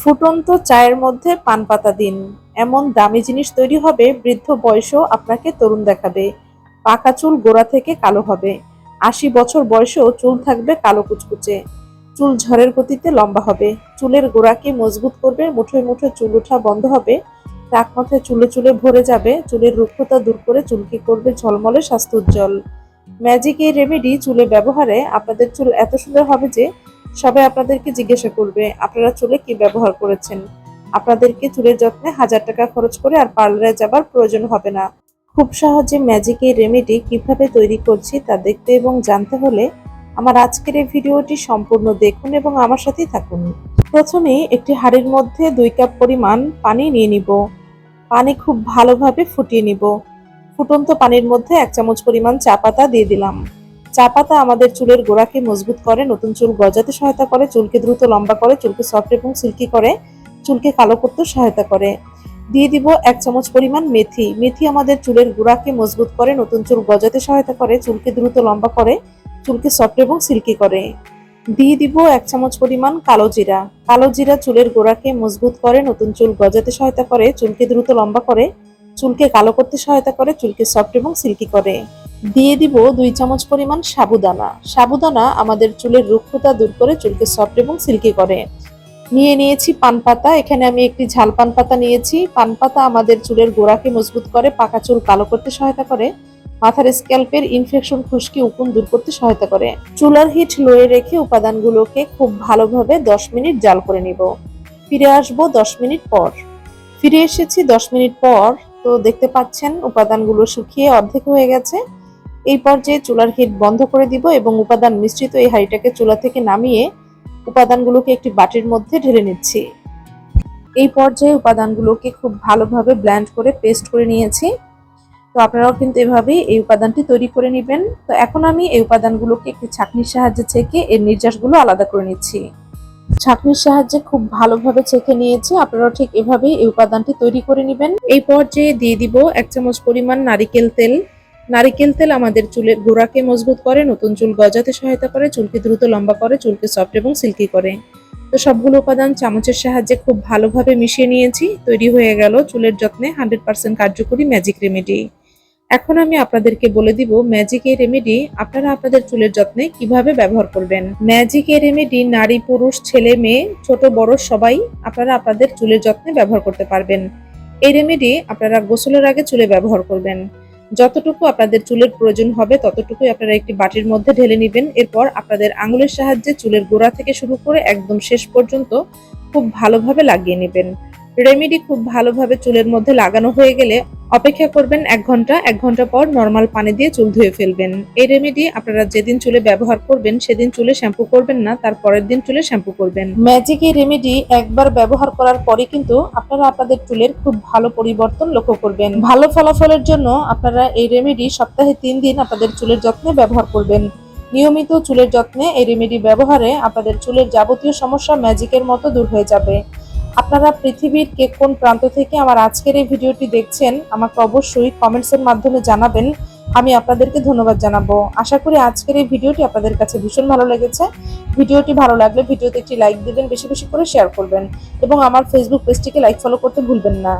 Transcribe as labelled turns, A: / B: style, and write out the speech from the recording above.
A: ফুটন্ত চায়ের মধ্যে পান পাতা দিন। এমন দামি জিনিস তৈরি হবে, বৃদ্ধ বয়সেও আপনাকে তরুণ দেখাবে। পাকা চুল গোড়া থেকে কালো হবে। আশি বছর বয়সেও চুল থাকবে কালো কুচকুচে। চুল ঝড়ের গতিতে লম্বা হবে। চুলের গোড়াকে মজবুত করবে, মুঠোয় মুঠোয় চুল ওঠা বন্ধ হবে। টাক মাথায় চুলে চুলে ভরে যাবে। চুলের রুক্ষতা দূর করে চুলকে করবে ঝলমলে স্বাস্থ্য উজ্জ্বল। ম্যাজিক এই রেমেডি চুলে ব্যবহারে আপনাদের চুল এত সুন্দর হবে যে সবাই আপনাদেরকে জিজ্ঞাসা করবে, আপনারা চুলে কি ব্যবহার করেছেন? আপনাদেরকে চুলের যত্নে হাজার টাকা খরচ করে আর পার্লারে যাবার প্রয়োজন হবে না। খুব সহজে ম্যাজিক এই রেমেডি কীভাবে তৈরি করছি তা দেখতে এবং জানতে হলে আমার আজকের এই ভিডিওটি সম্পূর্ণ দেখুন এবং আমার সাথেই থাকুন। প্রথমে একটি হাঁড়ির মধ্যে দুই কাপ পরিমাণ পানি নিয়ে নিব। পানি খুব ভালোভাবে ফুটিয়ে নিব। ফুটন্ত পানির মধ্যে এক চামচ পরিমাণ চা পাতা দিয়ে দিলাম। চা পাতা আমাদের চুলের গোড়াকে মজবুত করে, নতুন চুল গজাতে সহায়তা করে, চুলকে দ্রুত লম্বা করে, চুলকে সফট এবং সিল্কি করে, চুলকে কালো করতে সহায়তা করে। দিয়ে দিব এক চামচ পরিমাণ মেথি। মেথি আমাদের চুলের গোড়াকে মজবুত করে, নতুন চুল গজাতে সহায়তা করে, চুলকে দ্রুত লম্বা করে, চুলকে সফট এবং সিল্কি করে। দিয়ে দিব এক চামচ পরিমাণ কালো জিরা। কালো জিরা চুলের গোড়াকে মজবুত করে, নতুন চুল গজাতে সহায়তা করে, চুলকে দ্রুত লম্বা করে, চুলকে কালো করতে সহায়তা করে, চুলকে সফট এবং সিল্কি করে। দিয়ে দিব দুই চামচ পরিমাণ সাবুদানা। সাবুদানা আমাদের চুলের রুক্ষতা দূর করে চুলকে সফট এবং সিল্কি করে। নিয়ে নিয়েছি পান পাতা। এখানে আমি একটি ঝাল পান পাতা নিয়েছি। পান পাতা আমাদের চুলের গোড়াকে মজবুত করে, পাকা চুল কালো করতে সহায়তা করে, মাথার স্ক্যাল্পের ইনফেকশন খুশকি, উকুন দূর করতে সহায়তা করে। চুলার হিট লোয়ে রেখে উপাদানগুলোকে খুব ভালোভাবে দশ মিনিট জাল করে নিব। ফিরে আসব দশ মিনিট পর। ফিরে এসেছি দশ মিনিট পর। তো দেখতে পাচ্ছেন, উপাদানগুলো শুকিয়ে অর্ধেক হয়ে গেছে। এই পর্যায়ে চুলার হিট বন্ধ করে দিব এবং উপাদান মিশ্রিত এই হাঁড়িটাকে চুলা থেকে নামিয়ে উপাদানগুলোকে একটি বাটির মধ্যে ঢেলে নিচ্ছি। এই পর্যায়ে উপাদানগুলোকে খুব ভালোভাবে ব্ল্যান্ড করে পেস্ট করে নিয়েছি। তো আপনারাও কিন্তু এভাবেই এই উপাদানটি তৈরি করে নেবেন। তো এখন আমি এই উপাদানগুলোকে একটি ছাঁকনির সাহায্যে ছেঁকে এর নির্যাসগুলো আলাদা করে নিচ্ছি। ছাঁকনির সাহায্যে খুব ভালোভাবে ছেঁকে নিয়েছি। আপনারাও ঠিক এভাবেই এই উপাদানটি তৈরি করে নেবেন। এই পর্যায়ে দিয়ে দিব এক চামচ পরিমাণ নারিকেল তেল। নারিকেল তেল আমাদের চুলের গোড়াকে মজবুত করে, নতুন চুল গজাতে সহায়তা করে, চুলকে দ্রুত লম্বা করে, চুলকে সফট এবং সিল্কি করে। তো সবগুলো উপাদান চামচের সাহায্যে খুব ভালোভাবে মিশিয়ে নিয়েছি, তৈরি হয়ে গেল চুলের যত্নে হান্ড্রেড পার্সেন্ট কার্যকরী ম্যাজিক রেমেডি এখন আমি আপনাদেরকে বলে দিব ম্যাজিক এই রেমেডি আপনারা আপনাদের চুলের যত্নে কীভাবে ব্যবহার করবেন। ম্যাজিক এই রেমেডি নারী, পুরুষ, ছেলে, মেয়ে, ছোট, বড়, সবাই আপনারা আপনাদের চুলের যত্নে ব্যবহার করতে পারবেন। এই রেমেডি আপনারা গোসলের আগে চুলে ব্যবহার করবেন। যতটুকু আপনাদের চুলের প্রয়োজন হবে, ততটুকুই আপনারা একটি বাটির মধ্যে ঢেলে নেবেন। এরপর আপনাদের আঙুলের সাহায্যে চুলের গোড়া থেকে শুরু করে একদম শেষ পর্যন্ত খুব ভালোভাবে লাগিয়ে নেবেন। রেমেডি খুব ভালোভাবে চুলের মধ্যে লাগানো হয়ে গেলে অপেক্ষা করবেন এক ঘণ্টা এক ঘণ্টা পর নর্মাল পানি দিয়ে চুল ধুয়ে ফেলবেন। এই রেমেডি আপনারা যেদিন চুলে ব্যবহার করবেন, সেদিন চুলে শ্যাম্পু করবেন না, তার পরের দিন চুলে শ্যাম্পু করবেন। ম্যাজিক এই রেমেডি একবার ব্যবহার করার পরে কিন্তু আপনারা আপনাদের চুলের খুব ভালো পরিবর্তন লক্ষ্য করবেন। ভালো ফলাফলের জন্য আপনারা এই রেমেডি সপ্তাহে তিন দিন আপনাদের চুলের যত্নে ব্যবহার করবেন। নিয়মিত চুলের যত্নে এই রেমেডি ব্যবহারে আপনাদের চুলের যাবতীয় সমস্যা ম্যাজিকের মতো দূর হয়ে যাবে। আপনারা পৃথিবীর কে কোন প্রান্ত থেকে আমার আজকের এই ভিডিওটি দেখছেন, আমাকে অবশ্যই কমেন্টসের মাধ্যমে জানাবেন। আমি আপনাদেরকে ধন্যবাদ জানাব। আশা করি আজকের এই ভিডিওটি আপনাদের কাছে ভীষণ ভালো লেগেছে। ভিডিওটি ভালো লাগলে ভিডিওতে একটি লাইক দিবেন, বেশি বেশি করে শেয়ার করবেন এবং আমার ফেসবুক পেজটিকে লাইক ফলো করতে ভুলবেন না।